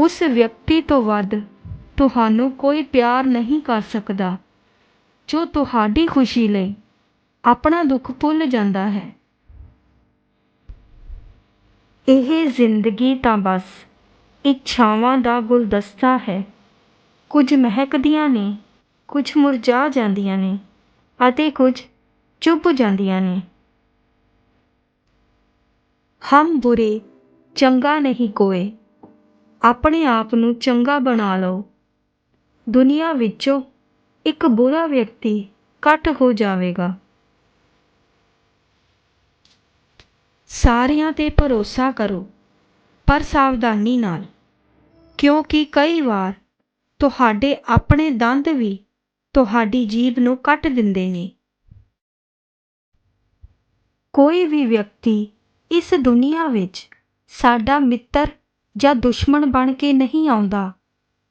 ਉਸ ਵਿਅਕਤੀ ਤੋਂ ਵੱਧ ਤੁਹਾਨੂੰ ਕੋਈ ਪਿਆਰ ਨਹੀਂ ਕਰ ਸਕਦਾ। ਜੋ ਤੁਹਾਡੀ ਖੁਸ਼ੀ ਲਈ ਆਪਣਾ ਦੁੱਖ ਭੁੱਲ ਜਾਂਦਾ ਹੈ। ਇਹ ਜ਼ਿੰਦਗੀ ਤਾਂ ਬਸ ਇੱਛਾਵਾਂ ਦਾ ਗੁਲਦਸਤਾ ਹੈ। ਕੁਝ ਮਹਿਕਦੀਆਂ ਨੇ, ਕੁਝ ਮੁਰਝਾ ਜਾਂਦੀਆਂ ਨੇ ਅਤੇ ਕੁਝ ਚੁੱਭ ਜਾਂਦੀਆਂ ਨੇ। ਹਮ ਬੁਰੇ, ਚੰਗਾ ਨਹੀਂ ਕੋਏ ਆਪਣੇ ਆਪ ਨੂੰ ਚੰਗਾ ਬਣਾ ਲਓ। ਦੁਨੀਆ ਵਿੱਚੋਂ ਇੱਕ ਬੁਰਾ ਵਿਅਕਤੀ ਘੱਟ ਹੋ ਜਾਵੇਗਾ। ਸਾਰਿਆਂ ਤੇ ਭਰੋਸਾ ਕਰੋ, ਪਰ ਸਾਵਧਾਨੀ ਨਾਲ, ਕਿਉਂਕਿ ਕਈ ਵਾਰ ਤੁਹਾਡੇ ਆਪਣੇ ਦੰਦ ਵੀ ਤੁਹਾਡੀ ਜੀਭ ਨੂੰ ਕੱਟ ਦਿੰਦੇ ਨੇ। ਕੋਈ ਵੀ ਵਿਅਕਤੀ ਇਸ ਦੁਨੀਆ ਵਿੱਚ ਸਾਡਾ ਮਿੱਤਰ ਜਾਂ ਦੁਸ਼ਮਣ ਬਣ ਕੇ ਨਹੀਂ ਆਉਂਦਾ।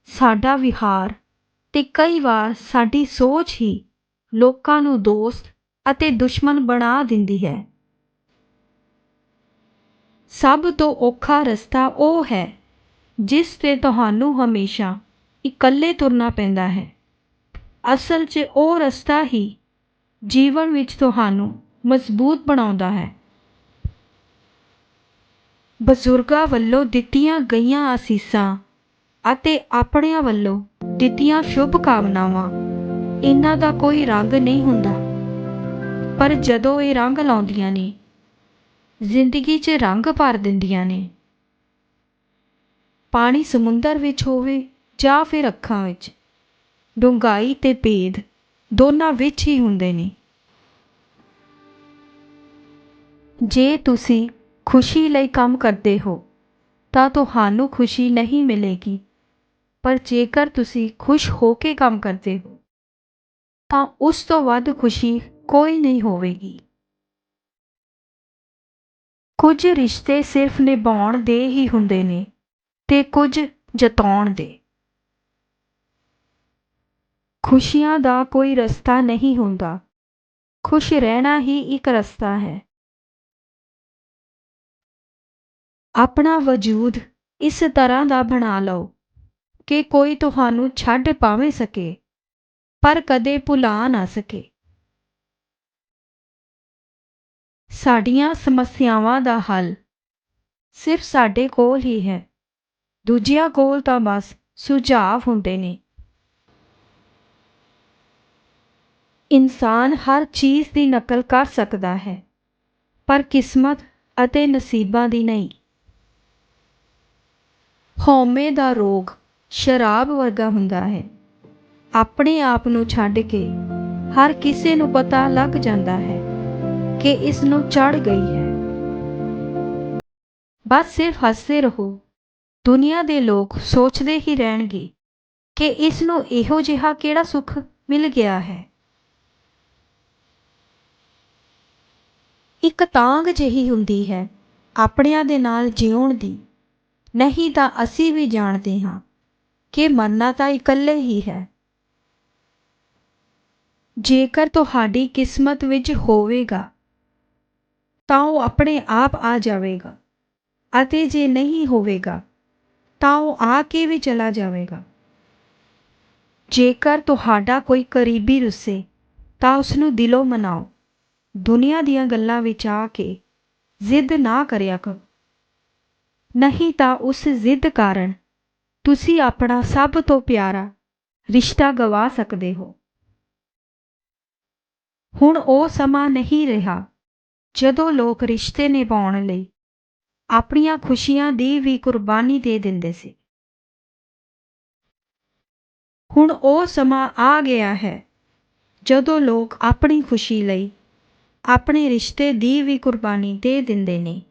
ਸਾਡਾ ਵਿਹਾਰ ਅਤੇ ਕਈ ਵਾਰ ਸਾਡੀ ਸੋਚ ਹੀ ਲੋਕਾਂ ਨੂੰ ਦੋਸਤ ਅਤੇ ਦੁਸ਼ਮਣ ਬਣਾ ਦਿੰਦੀ ਹੈ। ਸਭ ਤੋਂ ਔਖਾ ਰਸਤਾ ਉਹ ਹੈ ਜਿਸ ਤੇ ਤੁਹਾਨੂੰ ਹਮੇਸ਼ਾ ਇਕੱਲੇ ਤੁਰਨਾ ਪੈਂਦਾ ਹੈ। ਅਸਲ 'ਚ ਉਹ ਰਸਤਾ ਹੀ ਜੀਵਨ ਵਿੱਚ ਤੁਹਾਨੂੰ ਮਜ਼ਬੂਤ ਬਣਾਉਂਦਾ ਹੈ। ਬਜ਼ੁਰਗਾਂ ਵੱਲੋਂ ਦਿੱਤੀਆਂ ਗਈਆਂ ਅਸੀਸਾਂ ਅਤੇ ਆਪਣਿਆਂ ਵੱਲੋਂ ਦਿੱਤੀਆਂ ਸ਼ੁਭ ਕਾਮਨਾਵਾਂ। ਇਹਨਾਂ ਦਾ ਕੋਈ ਰੰਗ ਨਹੀਂ ਹੁੰਦਾ। ਪਰ ਜਦੋਂ ਇਹ ਰੰਗ ਲਾਉਂਦੀਆਂ ਨੇ, ਜ਼ਿੰਦਗੀ 'ਚ ਰੰਗ ਭਰ ਦਿੰਦੀਆਂ ਨੇ। ਪਾਣੀ ਸਮੁੰਦਰ ਵਿੱਚ ਹੋਵੇ ਜਾਂ ਫਿਰ ਅੱਖਾਂ ਵਿੱਚ, ਡੂੰਘਾਈ ਤੇ ਭੇਦ ਦੋਨਾਂ ਵਿੱਚ ਹੀ ਹੁੰਦੇ ਨੇ। ਜੇ ਤੁਸੀਂ ਖੁਸ਼ੀ ਲਈ ਕੰਮ ਕਰਦੇ ਹੋ, ਤਾਂ ਤੁਹਾਨੂੰ ਖੁਸ਼ੀ ਨਹੀਂ ਮਿਲੇਗੀ। ਪਰ ਜੇਕਰ ਤੁਸੀਂ ਖੁਸ਼ ਹੋ ਕੇ ਕੰਮ ਕਰਦੇ ਹੋ, ਤਾਂ ਉਸ ਤੋਂ ਵੱਧ ਖੁਸ਼ੀ ਕੋਈ ਨਹੀਂ ਹੋਵੇਗੀ। ਕੁਝ ਰਿਸ਼ਤੇ ਸਿਰਫ ਨਿਭਾਉਣ ਦੇ ਹੀ ਹੁੰਦੇ ਨੇ ਤੇ ਕੁਝ ਜਤਾਉਣ ਦੇ। ਖੁਸ਼ੀਆਂ ਦਾ ਕੋਈ ਰਸਤਾ ਨਹੀਂ ਹੁੰਦਾ। ਖੁਸ਼ ਰਹਿਣਾ ਹੀ ਇੱਕ ਰਸਤਾ ਹੈ। ਆਪਣਾ ਵਜੂਦ ਇਸ ਤਰ੍ਹਾਂ ਦਾ ਬਣਾ ਲਓ ਕਿ ਕੋਈ ਤੁਹਾਨੂੰ ਛੱਡ ਪਾਵੇਂ ਸਕੇ, ਪਰ ਕਦੇ ਭੁਲਾ ਨਾ ਸਕੇ। ਸਾਡੀਆਂ ਸਮੱਸਿਆਵਾਂ ਦਾ ਹੱਲ ਸਿਰਫ ਸਾਡੇ ਕੋਲ ਹੀ ਹੈ। ਦੂਜਿਆਂ ਕੋਲ ਤਾਂ ਬਸ ਸੁਝਾਅ ਹੁੰਦੇ ਨੇ। ਇਨਸਾਨ ਹਰ ਚੀਜ਼ ਦੀ ਨਕਲ ਕਰ ਸਕਦਾ ਹੈ, ਪਰ ਕਿਸਮਤ ਅਤੇ ਨਸੀਬਾਂ ਦੀ ਨਹੀਂ। ਹਉਮੈ ਦਾ ਰੋਗ ਸ਼ਰਾਬ ਵਰਗਾ ਹੁੰਦਾ ਹੈ। ਆਪਣੇ ਆਪ ਨੂੰ ਛੱਡ ਕੇ ਹਰ ਕਿਸੇ ਨੂੰ ਪਤਾ ਲੱਗ ਜਾਂਦਾ ਹੈ ਕਿ ਇਸ ਨੂੰ ਚੜ ਗਈ ਹੈ। ਬਸ ਸਿਰਫ ਹੱਸਦੇ ਰਹੋ। ਦੁਨੀਆ ਦੇ ਲੋਕ ਸੋਚਦੇ ਹੀ ਰਹਿਣਗੇ ਕਿ ਇਸ ਨੂੰ ਇਹੋ ਜਿਹਾ ਕਿਹੜਾ ਸੁੱਖ ਮਿਲ ਗਿਆ ਹੈ। ਇੱਕ ਤਾਂਗ ਜਿਹੀ ਹੁੰਦੀ ਹੈ ਆਪਣਿਆਂ ਦੇ ਨਾਲ ਜਿਉਣ ਦੀ। ਨਹੀਂ ਤਾਂ ਅਸੀਂ ਵੀ ਜਾਣਦੇ ਹਾਂ ਕਿ ਮਰਨਾ ਤਾਂ ਇਕੱਲੇ ਹੀ ਹੈ। ਜੇਕਰ ਤੁਹਾਡੀ ਕਿਸਮਤ ਵਿੱਚ ਹੋਵੇਗਾ, ਤਾਂ ਉਹ ਆਪਣੇ ਆਪ ਆ ਜਾਵੇਗਾ ਅਤੇ ਜੇ ਨਹੀਂ ਹੋਵੇਗਾ, ਤਾਂ ਉਹ ਆ ਕੇ ਵੀ ਚਲਾ ਜਾਵੇਗਾ। ਜੇਕਰ ਤੁਹਾਡਾ ਕੋਈ ਕਰੀਬੀ ਰੁੱਸੇ, ਤਾਂ ਉਸ ਨੂੰ ਦਿਲੋਂ ਮਨਾਓ। ਦੁਨੀਆ ਦੀਆਂ ਗੱਲਾਂ ਵਿੱਚ ਆ ਕੇ ਜ਼ਿੱਦ ਨਾ ਕਰਿਆ ਕਰੋ। ਨਹੀਂ ਤਾਂ ਉਸ ਜ਼ਿੱਦ ਕਾਰਨ ਤੁਸੀਂ ਆਪਣਾ ਸਭ ਤੋਂ ਪਿਆਰਾ ਰਿਸ਼ਤਾ ਗਵਾ ਸਕਦੇ ਹੋ। ਹੁਣ ਉਹ ਸਮਾਂ ਨਹੀਂ ਰਿਹਾ ਜਦੋਂ ਲੋਕ ਰਿਸ਼ਤੇ ਨਿਭਾਉਣ ਲਈ ਆਪਣੀਆਂ ਖੁਸ਼ੀਆਂ ਦੀ ਵੀ ਕੁਰਬਾਨੀ ਦੇ ਦਿੰਦੇ ਸੀ। ਹੁਣ ਉਹ ਸਮਾਂ ਆ ਗਿਆ ਹੈ ਜਦੋਂ ਲੋਕ ਆਪਣੀ ਖੁਸ਼ੀ ਲਈ ਆਪਣੇ ਰਿਸ਼ਤੇ ਦੀ ਵੀ ਕੁਰਬਾਨੀ ਦੇ ਦਿੰਦੇ ਨੇ।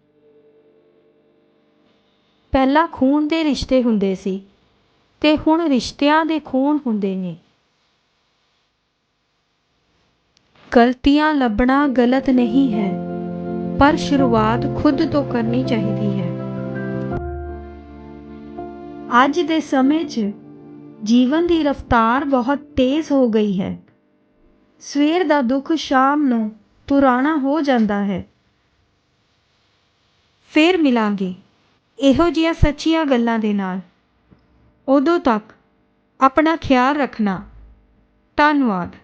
ਪਹਿਲਾਂ ਖੂਨ ਦੇ ਰਿਸ਼ਤੇ ਹੁੰਦੇ ਸੀ ਤੇ ਹੁਣ ਰਿਸ਼ਤਿਆਂ ਦੇ ਖੂਨ ਹੁੰਦੇ ਨੇ। ਗਲਤੀਆਂ ਲੱਭਣਾ ਗਲਤ ਨਹੀਂ ਹੈ, ਪਰ ਸ਼ੁਰੂਆਤ ਖੁਦ ਤੋਂ ਕਰਨੀ ਚਾਹੀਦੀ ਹੈ। ਅੱਜ ਦੇ ਸਮੇਂ 'ਚ ਜੀਵਨ ਦੀ ਰਫ਼ਤਾਰ ਬਹੁਤ ਤੇਜ਼ ਹੋ ਗਈ ਹੈ। ਸਵੇਰ ਦਾ ਦੁੱਖ ਸ਼ਾਮ ਨੂੰ ਪੁਰਾਣਾ ਹੋ ਜਾਂਦਾ ਹੈ। ਫਿਰ ਮਿਲਾਂਗੇ। ਇਹੋ ਜਿਹੀਆਂ ਸੱਚੀਆਂ ਗੱਲਾਂ ਦੇ ਨਾਲ ਉਦੋਂ ਤੱਕ ਆਪਣਾ ਖਿਆਲ ਰੱਖਣਾ। ਧੰਨਵਾਦ।